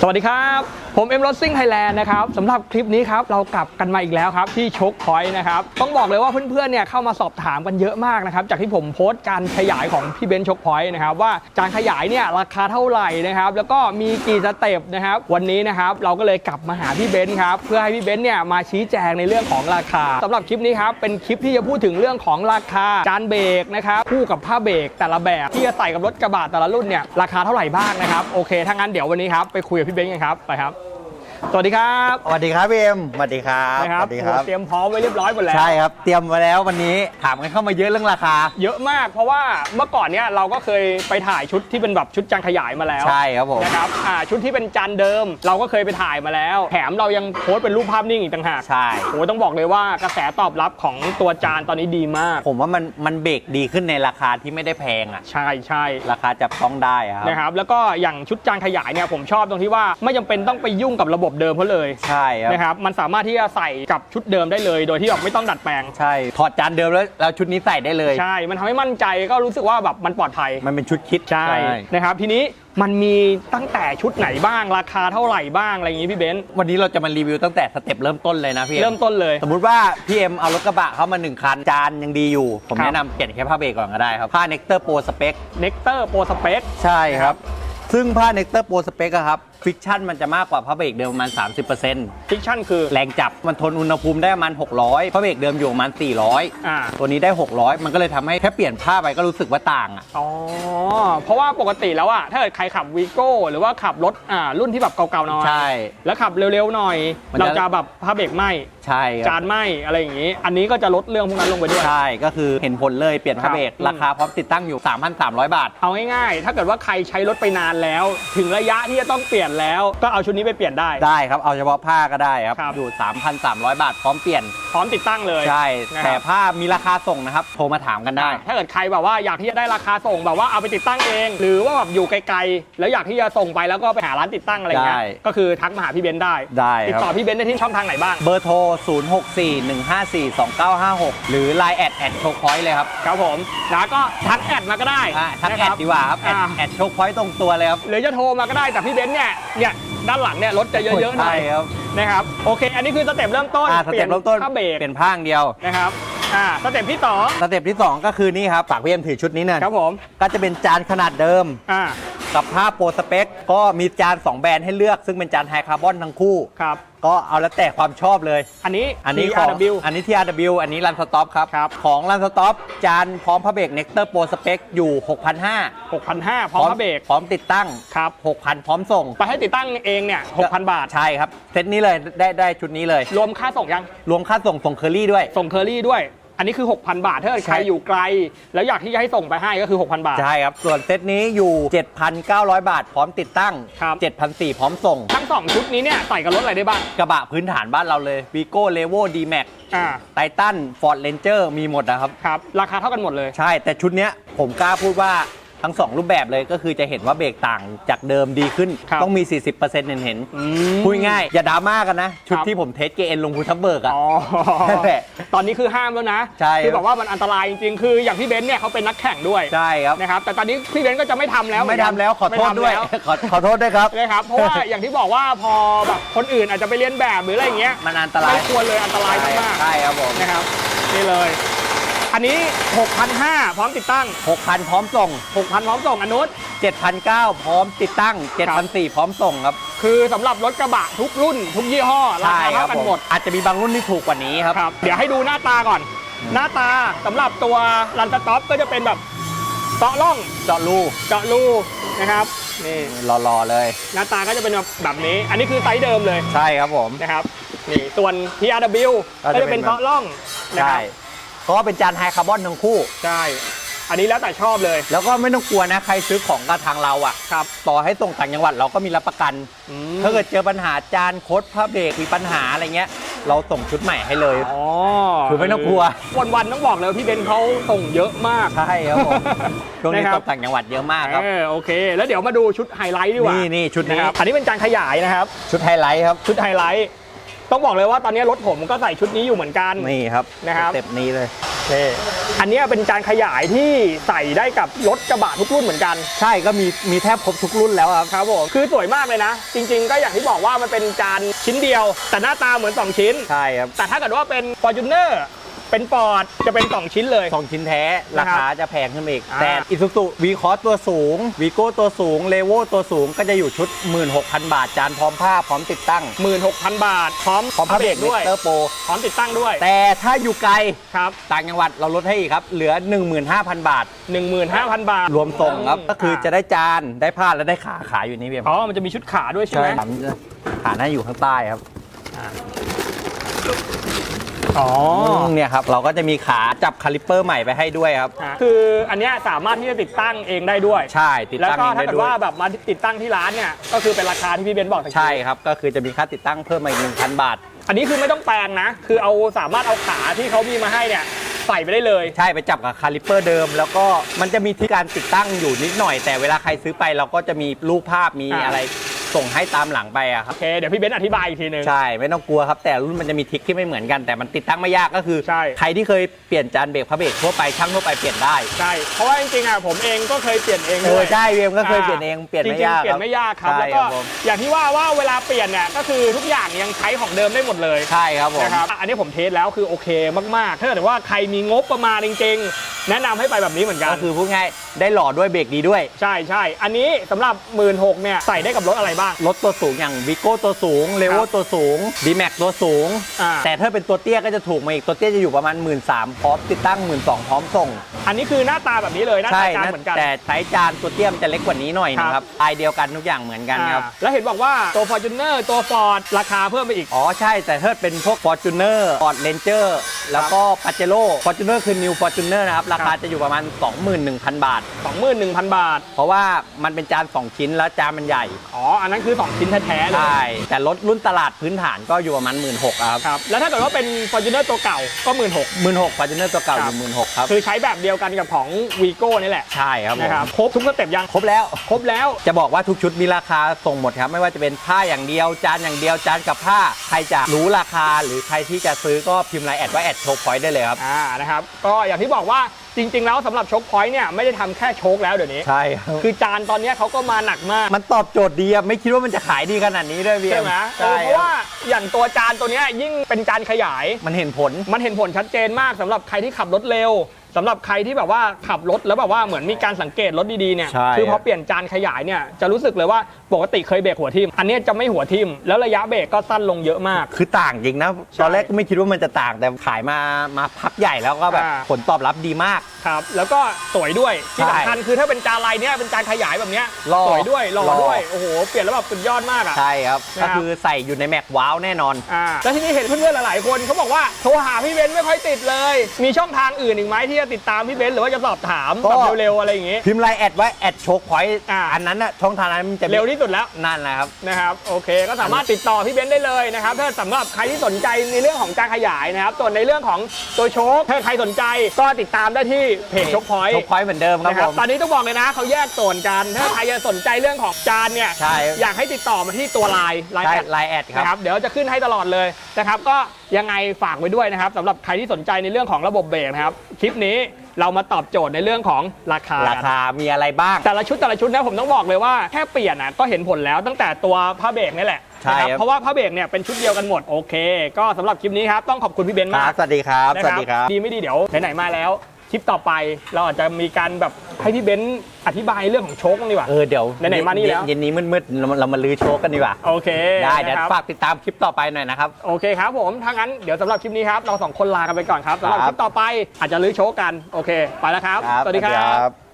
สวัสดีครับ ผมเอ็มรถซิ่งไทยแลนด์นะครับสำหรับคลิปนี้ครับเรากลับกันมาอีกแล้วครับ ที่ชกพอยต์นะครับ ต้องบอกเลยว่าเพื่อนๆเนี่ยเข้ามาสอบถามกันเยอะมากนะครับ จากที่ผมโพสต์การขยายของพี่เบนชกพอยต์นะครับ ว่าการขยายเนี่ยราคาเท่าไหร่นะครับ แล้วก็มีกี่สเต็ปนะครับ วันนี้นะครับเราก็เลยกลับมาหาพี่เบนครับ เพื่อให้พี่เบนเนี่ยมาชี้แจงในเรื่องของราคาสำหรับคลิปนี้ครับเป็นคลิปที่จะพูดถึงเรื่องของราคาจานเบรกนะครับคู่กับผ้าเบรกแต่ละแบบที่จะใส่กับรถกระบะแต่ละรุ่นเนี่ยราคาเท่าไหร่บ้างนะครับโอเคถ้างั้นเดี๋ยววันนี้ครับไปคุยพี่เบ้งกันครับ ไปครับ สวัสดีครับสวัสดีครับพี่เอ็มสวัสดีครับนะครับสวัสดีครับโอ้เตรียมพร้อมไว้เรียบร้อยหมดแล้ว ใช่ครับ เตรียมมาแล้ววันนี้ถามกันเข้ามาเยอะเรื่องราคา เยอะมากเพราะว่าเมื่อก่อนเนี่ยเราก็เคยไปถ่ายชุดที่เป็นแบบชุดจานขยายมาแล้วใช่ครับผมนะครับอ่าชุดที่เป็นจานเดิม เราก็เคยไปถ่ายมาแล้ว แถมเรายังโพสต์เป็นรูปภาพนิ่งอีกต่างหากใช่โอ้ต้องบอกเลยว่ากระแสตอบรับของตัวจานตอนนี้ดีมาก ผมว่ามันมันเบรกดีขึ้นในราคาที่ไม่ได้แพงอะใช่ใช่ราคาจับต้องได้อะครับนะครับแล้วก็อย่างชุดจานขยายเนี่ยผมชอบตรงที่ว่าไม่จำเป็นต้องไปยุ่งกับระบบเดิมเขาเลยใช่ครับนะครับมันสามารถที่จะใส่กับชุดเดิมได้เลย โดยที่แบบไม่ต้องดัดแปลง ใช่ถอดจานเดิมแล้วแล้วชุดนี้ใส่ได้เลยใช่ มันทำให้มั่นใจก็รู้สึกว่าแบบมันปลอดภัย มันเป็นชุดคิด ใช่นะครับทีนี้มันมีตั้งแต่ชุดไหนบ้างราคาเท่าไหร่บ้างอะไรอย่างนี้พี่เบนซ์วันนี้เราจะมารีวิวตั้งแต่สเต็ปเริ่มต้นเลยนะพี่เริ่มต้นเลย สมมุติว่าพี่เอ็มเอารถกระบะเข้ามาหนึ่งคัน จานยังดีอยู่ ผมครับ แนะนำเปลี่ยนแค่ผ้าเบรกก่อนก็ได้ครับผ้าเน็กเตอร์โปรสเปคเน็กเตอร์โปรสเปค ใช่ครับ ซึ่งผ้าเน็กเตอร์โปรสเปกครับ ฟิกชั่นมันจะมากกว่าผ้าเบรกเดิมประมาณ 30%ฟิกชั่นคือ แรงจับมันทนอุณหภูมิได้ประมาณ 600ผ้าเบรกเดิมอยู่ประมาณ 400 อ่า ตัวนี้ได้ 600 มันก็เลยทำให้แค่เปลี่ยนผ้าไปก็รู้สึกว่าต่างอะ อ๋อ เพราะว่าปกติแล้วอะถ้าเกิดใครขับวีโก้หรือว่าขับรถอ่ารุ่นที่แบบเก่าๆหน่อยใช่แล้วขับเร็วๆหน่อย มันจะ เราจะแบบผ้าเบรกไหม ใช่คจารับนไหมอะไรอย่างนี้ อันนี้ก็จะลดเรื่องพวกนั้นลงไปด้วย ใช่ ก็คือเห็นผลเลยเปลี่ยนผ้าเบรกครับราคาพร้อมติดตั้งอยู่ 3,300 บาท เอาง่ายๆ ถ้าเกิดว่าใครใช้รถไปนานแล้ว ถึงระยะที่จะต้องเปลี่ยนแล้ว ก็เอาชุดนี้ไปเปลี่ยนได้ ได้ครับ เอาเฉพาะผ้าก็ได้ครับ ครับ อยู่ 3,300 บาทพร้อมเปลี่ยน พร้อมติดตั้งเลย ใช่ นะครับ แต่ผ้ามีราคาส่งนะครับ โทรมาถามกันได้ ถ้าเกิดใครแบบว่าอยากที่จะได้ราคาส่งแบบว่าเอาไปติดตั้งเอง หรือว่าแบบอยู่ไกลๆ แล้วอยากที่จะส่งไปแล้วก็ไปหาร้านติดตั้งอะไรเงี้ย ได้ ก็คือทักมาหาพี่เบนซ์ได้ ได้ติดครับต่อพี่เบนซ์ได้ที่ช่องทางไหนบ้าง เบอร์โทร0641542956 หรือ Line แอดแอดโชคพอยต์เลยครับครับผมแล้วก็ทักแอดมาก็ได้อะทักนะแอคดรับ ดีกว่าครับแอดอ่า แอดโชคพอยต์ตรงตัวเลยครับหรือจะโทรมาก็ได้แต่พี่เบนซ์เนี่ยเนี่ยด้านหลังเนี่ยรถจะเยอะๆหน่อยใช่ครับนะครับโอเค อันนี้คือสเต็ปเริ่มต้นอ่าสเต็ปเริ่มต้นผ้าเบรกเปลี่ยนผ้าอย่างเดียว นะครับอ่าสเต็ปที่สองสเต็ปที่ 2 ก็คือนี่ครับฝากพี่เอ็มถือชุดนี้หน่อยครับผมก็จะเป็นจานขนาดเดิม อ่า กับผ้าโปรสเปคก็มีจาน 2 แบรนด์ให้เลือก ซึ่งเป็นจานไฮคาร์บอนทั้งคู่ ครับ ก็เอาแล้วแต่ความชอบเลย อันนี้อันนี้ของ TRW อันนี้ TRW อันนี้รันสต็อปครับ ครับ ของรันสต็อปจานพร้อมผ้าเบรกเน็กเตอร์โปรสเปคอยู่ 6,500 6,500พร้อมผ้าเบรกพร้อมติดตั้ง ครับ 6,000 พร้อมส่งไปให้ติดตั้งเองเนี่ย6,000 บาท ใช่ครับเซตนี้เลยได้ได้ชุดนี้เลย รวมค่าส่งยัง รวมค่าส่งส่งเคอรี่ด้วย ส่งเคอรี่ด้วย อันนี้คือ 6,000 บาทถ้าเกิดใครใช่ อยู่ไกล แล้วอยากที่จะให้ส่งไปให้ก็คือ 6,000 บาท ใช่ครับ ส่วนเซตนี้อยู่ 7,900 บาท พร้อมติดตั้ง ครับ 7,400 พร้อมส่ง ทั้ง2ชุดนี้เนี่ยใส่กับรถอะไรได้บ้างกระบะพื้นฐานบ้านเราเลย v ีโก้เลโวดีแม็กอ่าไททันฟอร์ดเ n นเจอร์มีหมดนะครับ ครับราคาเท่ากันหมดเลย ใช่แต่ชุดเนี้ยผมกล้าพูดว่า ทั้ง 2 รูปแบบเลยก็คือจะเห็นว่าเบรกต่างจากเดิมดีขึ้น ครับต้องมี 40%เห็นเห็นอืมพูดง่ายอย่าดราม่ากันนะ ชุดครับ ที่ผมเทสเกเอ็นลงภูทับเบิกอะ อ๋อนั่นแหละตอนนี้คือห้ามแล้วนะใช่ คือแบบว่ามันอันตรายจริงๆ คืออย่างพี่เบนซ์เนี่ยเขาเป็นนักแข่งด้วยใช่ครับ นะครับ แต่ตอนนี้พี่เบนซ์ก็จะไม่ทำแล้วไม่ทำแล้วขอโทษด้วย ไม่ทำแล้ ขอขอโทษด้วยครับ นะครับ เพราะว่าอย่างที่บอกว่าพอแบบคนอื่นอาจจะไปเรียนแบบหรืออะไรอย่างเงี้ยมันอันตรายไม่ควรเลยอันตรายมากใช่ครับผม ๆนะครับนี่เลย อันนี้ 6,500 พร้อมติดตั้ง 6,000 พร้อมส่ง 6,000 พร้อมส่งอนนุษ7,900 พร้อมติดตั้ง 7,400 พร้อมส่งครับ คือสำหรับรถกระบะทุกรุ่น ทุกยี่ห้อ ราคาคเท่ารักันผมหมด อาจจะมีบางรุ่นที่ถูกกว่านี้ครับ ครับ เดี๋ยวให้ดูหน้าตาก่อน หน้าตาสำหรับตัวรันสต็อปก็จะเป็นแบบเจาะร่อง เจาะรู เจาะรูนะครับ นี่รอๆเลย หน้าตาก็จะเป็นแบบแบบนี้ อันนี้คือไซส์เดิมเลย ใช่ครับผม นะครับ นี่ส่วน TRW ก็ก็จะจะเป็เป็นนเจาะร่องนะใช่ครับ เพราะว่าเป็นจานไฮคาร์บอนทั้งคู่ ใช่ อันนี้แล้วแต่ชอบเลยแล้วก็ไม่ต้องกลัวนะใครซื้อของกับทางเราอะ ครับ ต่อให้ส่งต่างจังหวัดเราก็มีรับประกัน อืมถ้าเกิดเจอปัญหาจานโคดพระเบรกมีปัญหาอะไรเงี้ย เราส่งชุดใหม่ให้เลย อ๋อคือไม่ต้องกลัว วันวันๆต้องบอกเลยว่าพี่เบนเขาส่งเยอะมาก ใช่ครับผม ช่วงนี้นะครับส่งต่างจังหวัดเยอะมากครับ เออโอเค แล้วเดี๋ยวมาดูชุดไฮไลท์ดีกว่านี่นี่ชุดนี้ะครับอันนี้เป็นจานขยายนะครับ ชุดไฮไลท์ครับ ชุดไฮไลท์ ต้องบอกเลยว่าตอนนี้รถผมก็ใส่ชุดนี้อยู่เหมือนกัน นี่ครับนะครับสเต็ปนี้เลยนี่อันเนี้ยเป็นจานขยายที่ใส่ได้กับรถกระบะทุกรุ่นเหมือนกัน ใช่ก็มีมีแทบครบทุกรุ่นแล้วครับครับผมคือสวยมากเลยนะ จริง ๆ ก็อย่างที่บอกว่ามันเป็นจานชิ้นเดียว แต่หน้าตาเหมือน 2 ชิ้น ใช่ครับ แต่ถ้าเกิดว่าเป็น f o r t u n e r เป็นฟอร์ดจะเป็น 2 ชิ้นเลย สองชิ้นแท้นะราครับคาจะแพงขึ้นมาอีก อ่า แต่อิซูซุวีคอสตัวสูงวีโก้ตัวสูงเลโวตัวสูงก็จะอยู่ชุด 16,000 บาท จานพร้อมผ้าพร้อมติดตั้ง 16,000 บาท พร้อมพร้อมผ้าเบรกด้วย เตอร์โปรพร้อมติดตั้งด้วยแต่ถ้าอยู่ไกล ครับ ต่างจังหวัดเราลดให้อีกครับ เหลือ 15,000 บาท 15,000 บาท รวมส่งครับ ก็คือจะอ่าได้จานได้ผ้าและได้ขาขายอยู่นี่เพียงอ๋อ มันจะมีชุดขาด้วยใช่ไหม ครับขาหน้าอยู่ข้างใต้ครับ อ๋อมเนี่ยครับเราก็จะมีขาจับคาลิปเปอร์ใหม่ไปให้ด้วยครับฮะคืออันเนี้ยสามารถที่จะติดตั้งเองได้ด้วย ใช่ติดแล้วตั้งก็เองถ้าได้เกิดด้วยว่าแบบมาติดตั้งที่ร้านเนี่ยก็คือเป็นราคาที่พี่เบนซ์บอกตะกี้ใช่ครับก็คือจะมีค่าติดตั้งเพิ่มมาอีก1,000บาท อันนี้คือไม่ต้องแปลงนะ คือเอาสามารถเอาขาที่เขามีมาให้เนี่ยใส่ไปได้เลย ใช่ไปจับกับคาลิปเปอร์เดิม แล้วก็มันจะมีที่การติดตั้งอยู่นิดหน่อย แต่เวลาใครซื้อไปเราก็จะมีรูปภาพมีอ่า อะไร ส่งให้ตามหลังไปอะครับโอเคเดี๋ยวพี่เบนซ์อธิบายอีกทีหนึง ใช่ไม่ต้องกลัวครับ แต่รุ่นมันจะมีทริคที่ไม่เหมือนกันแต่มันติดตั้งไม่ยากก็คือใช่ ใครที่เคยเปลี่ยนจานเบรกพระเบรกทั่วไปช่างทั่วไปเปลี่ยนได้ใช่ เพราะว่าจริงๆอะผมเองก็เคยเปลี่ยนเองเอด้อวยใช่เวมก็เคยเปลี่ยนเองเปลี่ยนไม่ยากจริงๆเปลี่ยนไม่ยากครับ ใช่แล้วก็ครับผมอย่างที่ว่าว่าเวลาเปลี่ยนเนี่ยก็คือทุกอย่างยังใช้ของเดิมได้หมดเลยใช่ครับผม นะครับ อันนี้ผมเทสแล้วคือโอเคมากๆ ถ้าเกิดว่าใครมีงบประมาณจริงๆ แนะนำให้ไปแบบนี้เหมือนกัน ก็คือพูดง่ายได้หล่อด้วยเบรกดีด้วย ใช่ใช่อันนี้สำหรับ 1 6ื่นเนี่ยใส่ได้กับรถอะไรบ้าง รถตัวสูงอย่างวิโก้ตัวสูงเลโวครับตัวสูงดีแม็กตัวสูง อ่า แต่ถ้าเป็นตัวเตี้ยก็จะถูกมาอีก ตัวเตี้ยจะอยู่ประมาณ 1 3ื่นพร้อมติดตั้ง 1 2ื่นพร้อมส่ง อันนี้คือหน้าตาแบบนี้เลยหน้าใช่ตาจานนะเหมือนกันแต่ไซส์จานตัวเตี้ยมันจะเล็กกว่านี้หน่อยนึงคครัรับบลายเดียวกันทุกอย่างเหมือนกันครับอ่าแล้วเห็นบอกว่าตัว Fortuner ตัว Ford ราคาเพิ่มไปอีก อ๋อใช่แต่ถ้าเป็นพวก Fortuner Ford Ranger แล้วก็ Pajero Fortuner คือ New Fortuner นะครับ ราคาจะอยู่ประมาณ 21,000 บาท 21,000 บาท เพราะว่ามันเป็นจาน 2 ชิ้นแล้วจานมันใหญ่ อ๋อ อันนั้นคือ 2 ชิ้นแท้ๆเลย ใช่ แต่รถรุ่นตลาดพื้นฐานก็อยู่ประมาณ 1 6ื่นครับครับ แล้วถ้าเกิดว่าเป็น Fortuner ตัวเก่าก็ 16,000หมื่นหก Fortuner ตัวเก่าอครับยู่หมื่นหกครับคือใช้แบบเดียวกันกับของ Vigo นี่แหละใช่ครับผมนะครับครบทุกสเต็ปยังครบแล้ว ครบแล้ว จะบอกว่าทุกชุดมีราคาส่งหมดครับ ไม่ว่าจะเป็นผ้าอย่างเดียว จานอย่างเดียวจานกับผ้า ใครจะรู้ราคาหรือใครที่จะซื้อก็พิมพ์ไลน์แอดว่าแอดโชว์พอยต์ได้เลยครับ อ่านะครับก็อย่างที่บอกว่าจริง ๆ แล้วสำหรับโชคพอยต์เนี่ยไม่ได้ทำแค่โชคแล้วเดี๋ยวนี้ ใช่ครับ คือจานตอนเนี้ยเขาก็มาหนักมาก มันตอบโจทย์ดีอะไม่คิดว่ามันจะขายดีขนาดนี้ด้วยพี่ใช่ไหมเอใช่อเพราะว่าอย่างตัวจานตัวเนี้ยยิ่งเป็นจานขยาย มันเห็นผล มันเห็นผลชัดเจนมากสำหรับใครที่ขับรถเร็ว สำหรับใครที่แบบว่าขับรถแล้วแบบว่าเหมือนมีการสังเกตรถดีๆเนี่ยใช่ คือพอเปลี่ยนจานขยายเนี่ยจะรู้สึกเลยว่าปกติเคยเบรกหัวทิ่มอันเนี้ยจะไม่หัวทิ่มแล้วระยะเบรกก็สั้นลงเยอะมาก คือต่างจริงนะใช่ตอนแรกก็ไม่คิดว่ามันจะต่างแต่ขายมามาพักใหญ่แล้วก็แบบอ่า ผลตอบรับดีมาก ครับแล้วก็สวยด้วยที่ใช่สำคัญคือถ้าเป็นจานลายเนี้ยเป็นจานขยายแบบเนี้ยหล่อสวยด้วยหล่อหล่อ ด้วยโอ้โหเปลี่ยนแล้วแบบสุดยอดมากอะ ใช่ครับนะครัก็บคือใส่อยู่ในแม็กว้าวแน่นอน อ่าแล้วทีนี้เห็นเพื่อนๆหลายๆคนเขาบอกว่าโทรหาพี่เบนซ์ไม่ค่อยติดเลย มีช่องทางอื่นอีกไหมที่จะติดตามพี่เบนซ์หรือว่าจะสอบถามก็ แบบเร็วๆอะไรอย่างงี้ พิมพ์ไลน์แอดไว้แอดโชคพอยต์อ่า อันนั้นน่ะช่องทางนั้นมันจะมีเร็วที่สุดแล้ว นั่นแหละครับ นะครับโอเคก็สามารถติดต่อพี่เบนซ์ได้เลยนะครับถ้าสำหรับใครที่สนใจในเรื่องของการขยายนะครับ ส่วนในเรื่องของตัวโชคถ้าใครสนใจก็ติดตามได้ที่เพจโชคพอยต์โชคพอยต์เหมือนเดิมครับนะคผรับม ตอนนี้ต้องบอกเลยนะเขาแยกส่วนกันถ้าใครจะสนใจเรื่องของจานเนี่ยใช่ อยากให้ติดต่อมาที่ตัวไลน์ไลน์ใช่แอดไลน์แอดครับ นะครับเดี๋ยวจะขึ้นให้ตลอดเลยนะครับก็ยังไงฝากไว้ด้วยนะครับสำหรับใครที่สนใจในเรื่องของระบบเบรกนะครับ คลิปนี้เรามาตอบโจทย์ในเรื่องของราคา ราคามีอะไรบ้าง แต่ละชุดแต่ละชุดนะผมต้องบอกเลยว่าแค่เปลี่ยนนะก็เห็นผลแล้วตั้งแต่ตัวผ้าเบรกนี่แหละใช่นะครับเพราะว่าผ้าเบรกเนี่ยเป็นชุดเดียวกันหมดโอเค ก็สำหรับคลิปนี้ครับต้องขอบคุณพี่เบนซ์คมารักบสวัสดีครับ นะสวัสดีครับ ดีไม่ดีเดี๋ยวไหนๆมาแล้ว คลิปต่อไปเราอาจจะมีการแบบให้พี่เบนซ์อธิบายเรื่องของโชคบ้างดีกว่า เออเดี๋ยวไหนๆมานี่แล้ว เย็นนี้มืดๆเรามาเรามาลื้อโชคกันดีกว่า โอเคได้เดี๋ยวนะครับ ฝากติดตามคลิปต่อไปหน่อยนะครับ โอเคครับผมถ้างั้นเดี๋ยวสำหรับคลิปนี้ครับ เราสองคนลากันไปก่อนครับสำหรับคครับลิปต่อไปอาจจะลื้อโชคกัน โอเค ไปแล้วครับครับสวัสดีคสวัสดีรัครับ บ